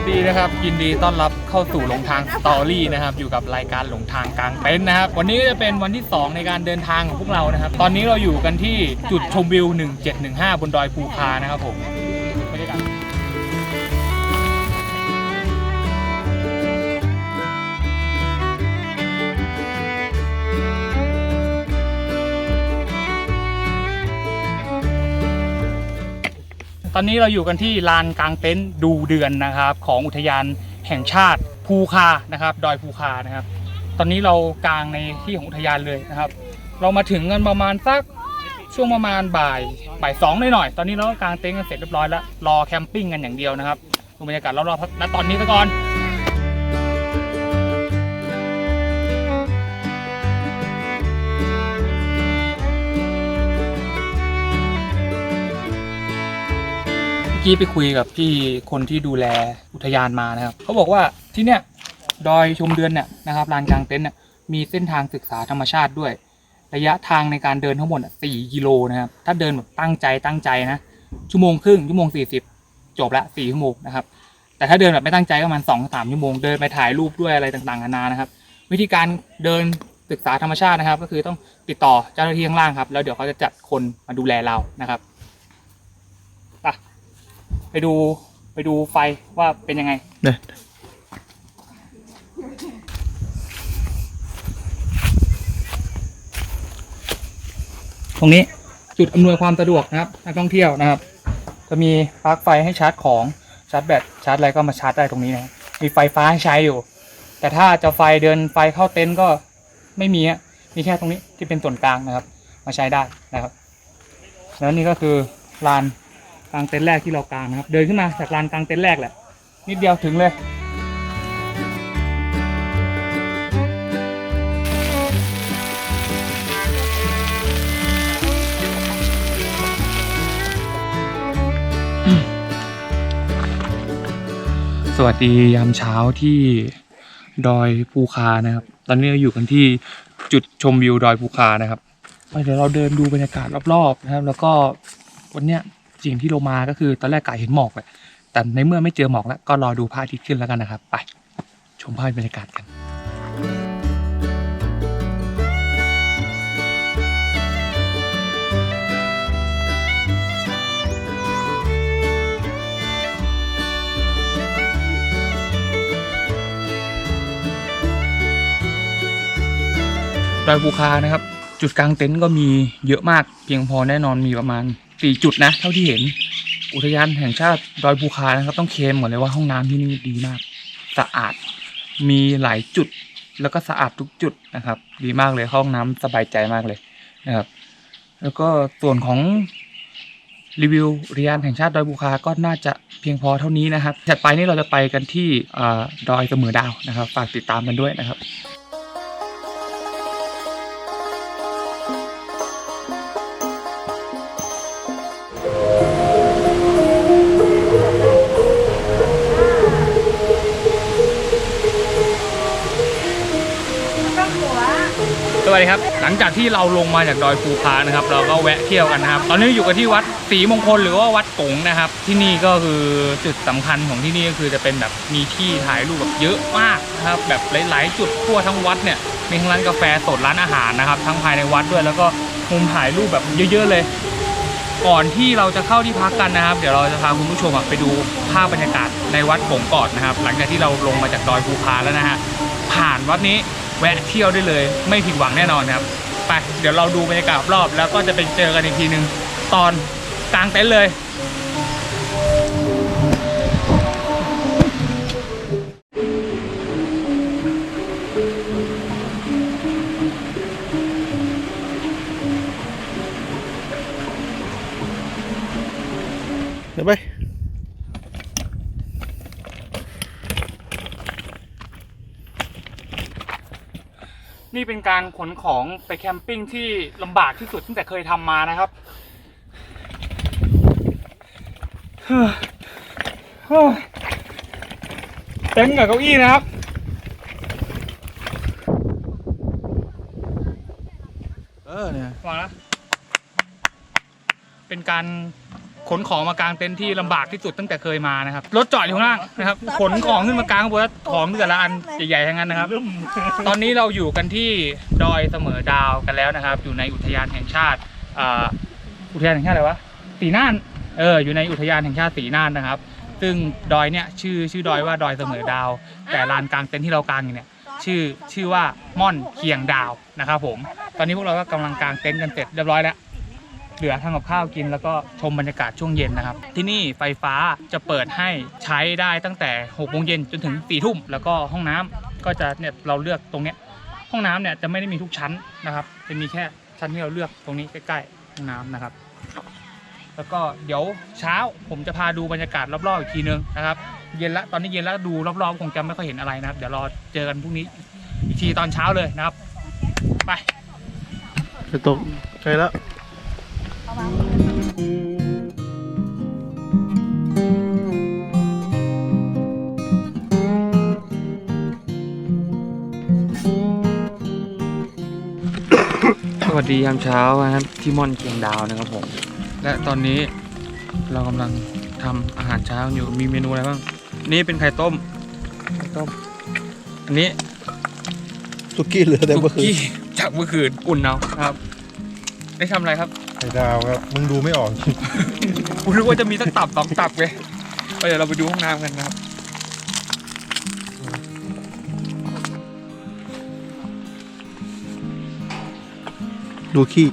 สดีนะครับยินดีต้อนรับเข้าสู่หลงทางสตอรี่นะครับ อยู่กับรายการหลงทางกลางเต็นท์นะครับ วันนี้ก็จะเป็นวันที่ 2 ในการเดินทางของพวกเรานะครับ ตอนนี้เราอยู่กันที่จุดชมวิว 1715 บนดอยภูคานะครับผม อนนี้เราอยู่กันที่ลานกลางเต็นท์ดูเดือนนะครับ ของอุทยานแห่งชาติภูคานะครับ ดอยภูคานะครับ ตอนนี้เรากลางในที่ของอุทยานเลยนะครับ เรามาถึงกันประมาณสักช่วงประมาณบ่ายบ่ายสองหน่อยๆตอนนี้เราก็กางเต็นท์กันเสร็จเรียบร้อยแล้วรอแคมปิ้งกันอย่างเดียวนะครับดูบรรยากาศรอบๆณตอนนี้ซะก่อน กี้ไปคุยกับพี่คนที่ดูแลอุทยานมานะครับเขาบอกว่าที่เนี้ยดอยชมเดือนเนี่ยนะครับลานกลางเต็นท์เนี่ยมีเส้นทางศึกษาธรรมชาติด้วย ระยะทางในการเดินทั้งหมดอะ4กิโลนะครับถ้าเดินแบบตั้งใจตั้งใจนะชั่วโมงครึ่งชั่วโมง40จบละ4ชั่วโมงนะครับแต่ถ้าเดินแบบไม่ตั้งใจก็ประมาณ2 3ชั่วโมงเดินไปถ่ายรูปด้วยอะไรต่างๆนานานะครับ วิธีการเดินศึกษาธรรมชาตินะครับ ก็คือต้องติดต่อเจ้าหน้าที่ข้างล่างครับแล้วเดี๋ยวเขาจะจัดคนมาดูแลเรานะครับ ไปดูไปดูไฟว่าเป็นยังไง เนี่ยตรงนี้จุดอำนวยความสะดวกนะครับนักท่องเที่ยวนะครับ จะมีปลั๊กไฟให้ชาร์จของชาร์จแบตชาร์จอะไรก็มาชาร์จได้ตรงนี้นะครับมีไฟฟ้าให้ใช้อยู่ แต่ถ้าจะไฟเดินไฟเข้าเต็นท์ก็ไม่มีอะมีแค่ตรงนี้ที่เป็นส่วนกลางนะครับ มาใช้ได้นะครับแล้วนี่ก็คือลาน กลางเต็นท์แรกที่เรากางนะครับ เดินขึ้นมาจากลานกลางเต็นท์แรกแหละ นิดเดียวถึงเลยสวัสดียามเช้าที่ดอยภูคานะครับ ตอนนี้เราอยู่กันที่จุดชมวิวดอยภูคานะครับเดี๋ยวเราเดินดูบรรยากาศรอบๆนะครับ แล้วก็วันเนี้ย สิ่งที่เรามาก็คือตอนแรกกะเห็นหมอกแหละแต่ในเมื่อไม่เจอหมอกแล้วก็รอดูพระอาทิตย์ขึ้นแล้วกันนะครับ ไปชมภาพบรรยากาศกันดอยภูคานะครับ จุดกลางเต็นท์ก็มีเยอะมากเพียงพอแน่นอนมีประมาณ สี่จุดนะ เท่าที่เห็น อุทยานแห่งชาติดอยภูคานะครับ ต้องเคลมก่อนเลยว่าห้องน้ำที่นี่ดีมาก สะอาดมีหลายจุด แล้วก็สะอาดทุกจุดนะครับ ดีมากเลยห้องน้ำสบายใจมากเลยนะครับ แล้วก็ส่วนของรีวิวอุทยานแห่งชาติดอยภูคาก็น่าจะเพียงพอเท่านี้นะครับถัดไปนี่เราจะไปกันที่อ่าดอยเสมอดาวนะครับ ฝากติดตามกันด้วยนะครับ วัสดีครับ หลังจากที่เราลงมาจากดอยภูพานะครับ เราก็แวะเที่ยวกันนะครับ ตอนนี้อยู่กันที่วัดศรีมงคลหรือว่าวัดกงนะครับ ที่นี่ก็คือจุดสำคัญของที่นี่ก็คือจะเป็นแบบมีที่ถ่ายรูปแบบเยอะมากนะครับแบบหลาย ๆ จุดทั่วทั้งวัดเนี่ยมีทั้งร้านกาแฟสดร้านอาหารนะครับ ทั้งภายในวัดด้วยแล้วก็มุมถ่ายรูปแบบเยอะ ๆ เลย ก่อนที่เราจะเข้าที่พักกันนะครับ เดี๋ยวเราจะพาคุณผู้ชมไปดูภาพบรรยากาศในวัดโขงก่อนนะครับ หลังจากที่เราลงมาจากดอยภูพาแล้วนะฮะผ่านวัดนี้ แวะเที่ยวได้เลย ไม่ผิดหวังแน่นอนครับ ไป เดี๋ยวเราดูบรรยากาศรอบแล้วก็จะไปเจอกันอีกทีหนึ่งตอนกลางเต็นท์เลย นี่เป็นการขนของไปแคมปิ้งที่ลำบากที่สุดตั้งแต่เคยทำมานะครับเฮ้อเฮ้อเต็นท์กับเก้าอี้นะครับ เออเนี่ยวางนะเป็นการ ขนของมากางเต็นท์ที่ลำบากที่สุดตั้งแต่เคยมานะครับรถจอดอยู่ข้างล่างนะครับขนของขึ้นมากางข้างบนแล้วของแต่ละอันใหญ่ๆทั้งนั้นนะครับ ตอนนี้เราอยู่กันที่ดอยเสมอดาวกันแล้วนะครับ อยู่ในอุทยานแห่งชาติอ่าอุทยานแห่งชาติอะไรวะสีน่านเอออยู่ในอุทยานแห่งชาติสีน่านนะครับ ซึ่งดอยเนี่ยชื่อชื่อดอยว่าดอยเสมอดาว แต่ลานกลางเต็นท์ที่เรากางอยู่เนี่ยชื่อชื่อว่าม่อนเคียงดาวนะครับผม ตอนนี้พวกเราก็กำลังกางเต็นท์กันเสร็จเรียบร้อยแล้ว เหลือทำกับข้าวกิน แล้วก็ชมบรรยากาศช่วงเย็นนะครับ ที่นี่ไฟฟ้าจะเปิดให้ใช้ได้ตั้งแต่6โมงเย็นจนถึง4ทุ่มแล้วก็ห้องน้ำก็จะเนี่ยเราเลือกตรงเนี้ยห้องน้ำเนี่ยจะไม่ได้มีทุกชั้นนะครับ จะมีแค่ชั้นที่เราเลือกตรงนี้ใกล้ๆห้องน้ำนะครับ แล้วก็เดี๋ยวเช้าผมจะพาดูบรรยากาศรอบๆอีกทีนึงนะครับ เย็นละตอนนี้เย็นล้วดูรอบๆคงจะไม่ค่อยเห็นอะไรนะครับ เดี๋ยวรอเจอกันพรุ่งนี้อีกทีตอนเช้าเลยนะครับ ไปจะตกใกล้แล้ว สวัสดียามเช้านะครับที่ม่อนเคียงดาวนะครับผม และตอนนี้เรากำลังทำอาหารเช้าอยู่มีเมนูอะไรบ้าง นี่เป็นไข่ต้มไข่ต้ม อันนี้สุกี้เหลือแต่เมื่อคืนกี้จากเมื่อคืนอุ่นเอาครับ ได้ทำอะไรครับ ไข่ดาวครับ มึงดูไม่ออกคุณนึกว่าจะมีสักตับสองตับเลยเอาเดี๋ยวเราไปดูห้องน้ำกันนะครับ ดูขี้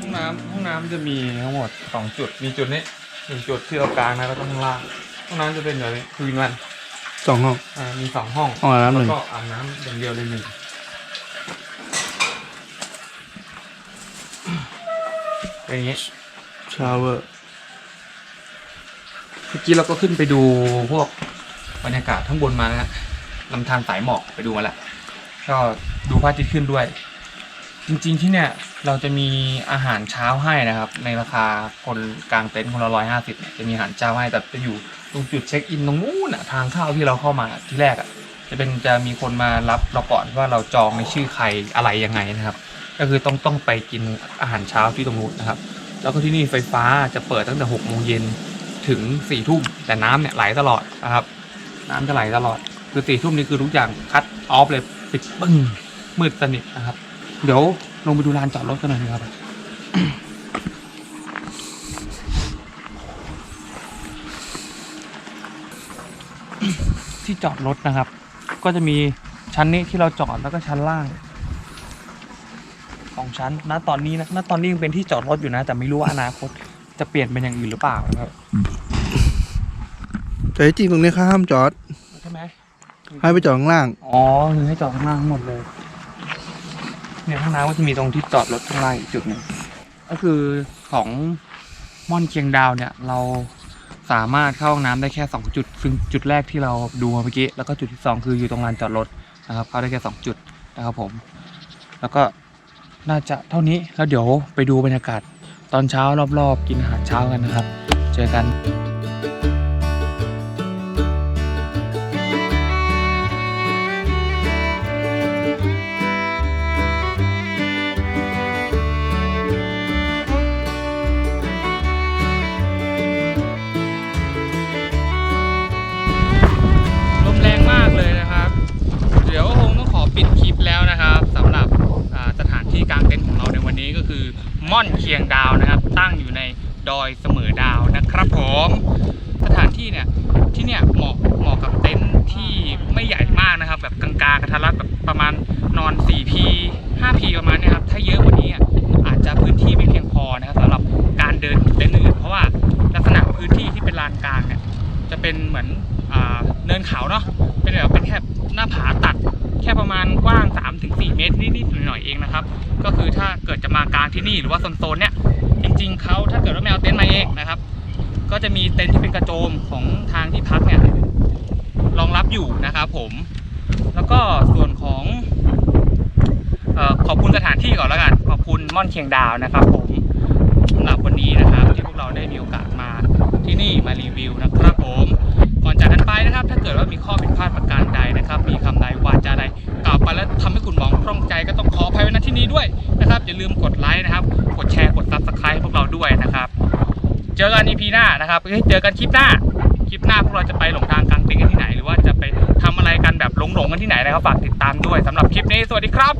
ห้องน้ำห้องน้ำจะมีทั้งหมดสองจุด มีจุดนี้หนึ่งจุดที่เรากลางนะแล้วก็ข้างล่างห้องน้ำจะเป็นแบบนี้คือวันสองห้อง อ่ามีสองห้องห้องอาบน้ำหนึ่ง แล้วก็อาบน้ำอย่างเดียวเลยหนึ่งเป็น อย่างนี้ชาวเวอร์เมื่อกี้เราก็ขึ้นไปดูพวกบรรยากาศข้างบนมานะฮะลำธารสายหมอกไปดูมาแล้วก็ดูพระอาทิตย์ขึ้นด้วย จริงๆที่เนี่ยเราจะมีอาหารเช้าให้นะครับ ในราคาคนกลางเต็นท์คนละร้อยห้าสิบจะมีอาหารเช้าให้แต่จะอยู่ตรงจุดเช็คอินตรงนู้นอะทางเข้าที่เราเข้ามาที่แรกอะจะเป็นจะมีคนมารับเราก่อนว่าเราจองในชื่อใครอะไรยังไงนะครับ ก็คือต้องต้องไปกินอาหารเช้าที่ตรงนู้นนะครับ แล้วก็ที่นี่ไฟฟ้าจะเปิดตั้งแต่หกโมงเย็นถึงสี่ทุ่มแต่น้ำเนี่ยไหลตลอดนะครับ น้ำจะไหลตลอด คือสี่ทุ่มนี่คือทุกอย่างคัดออฟเลยปิดปึ้งมืดสนิทนะครับ เดี๋ยวลงไปดูลานจอดรถกันหน่อยนะครับที่จอดรถนะครับ ก็จะมีชั้นนี้ที่เราจอดแล้วก็ชั้นล่าง องชั้นณตอนนี้นะณตอนนี้ยังเป็นที่จอดรถอยู่นะ แต่ไม่รู้ว่าอนาคตจะเปลี่ยนเป็นอย่างอื่นหรือเปล่านะครับแต่ที่จริงตรงนี้เขาห้ามจอดใช่ไหมให้ไปจอดข้างล่าง อ๋อคือให้จอดข้างล่างทั้งหมดเลย เนี่ยข้างน้ำก็จะมีตรงที่จอดรถข้างล่างอีกจุดหนึ่งก็คือของม่อนเคียงดาวเนี่ย เราสามารถเข้าห้องน้ำได้แค่สองจุด ซึ่งจุดแรกที่เราดูมาเมื่อกี้ แล้วก็จุดที่สองคืออยู่ตรงลานจอดรถนะครับ เข้าได้แค่สองจุดนะครับผม แล้วก็ น่าจะเท่านี้แล้วเดี๋ยวไปดูบรรยากาศ ตอนเช้ารอบๆ กินอาหารเช้ากันนะครับ เจอกัน ดอยเสมอดาวนะครับผมสถานที่เนี่ยที่เนี่ยเหมาะเหมาะกับเต็นท์ที่ไม่ใหญ่มากนะครับ แบบกลางๆกระทัดรัดแบบประมาณนอน 4P 5P ประมาณนี้ครับถ้าเยอะกว่านี้อะอาจจะพื้นที่ไม่เพียงพอนะครับสำหรับการเดินเต็นท์อื่นเพราะว่าลักษณะพื้นที่ที่เป็นลานกลางเนี่ยจะเป็นเหมือนอเนินเขาเนาะเป็นแบบเป็นแค่หน้าผาตัดแค่ประมาณกว้าง 3-4 เมตรนิดๆหน่อยๆเองนะครับ ก็คือถ้าเกิดจะมากลางที่นี่หรือว่าโซนๆเนี้ย จริงๆเขาถ้าเกิดว่าไม่เอาเต็นท์มาเองนะครับ ก็จะมีเต็นท์ที่เป็นกระโจมของทางที่พักเนี่ยรองรับอยู่นะครับผม แล้วก็ส่วนของออขอบคุณสถานที่ก่อนแล้วกัน ขอบคุณม่อนเชียงดาวนะครับ ผมสำหรับวันนี้นะครับ ที่พวกเราได้มีโอกาสมาที่นี่มารีวิวนะครับผมากกันะครับ ถ้าเกิดว่ามีข้อผิดพลาดประการใดนะครับ มีคำใดวาจาใดกล่าวไปแล้วทำให้คุณมองพร่องใจก็ต้องขออภัยไว้ณที่นี้ด้วยนะครับ อย่าลืมกดไลค์นะครับ กดแชร์ กด subscribe พวกเราด้วยนะครับ เจอกัน EP หน้านะครับเจอกันคลิปหน้า คลิปหน้าพวกเราจะไปหลงทางกลางเต็นท์กันที่ไหน หรือว่าจะไปทำอะไรกันแบบหลงๆกันที่ไหนนะครับ ฝากติดตามด้วยสำหรับคลิปนี้ สวัสดีครับ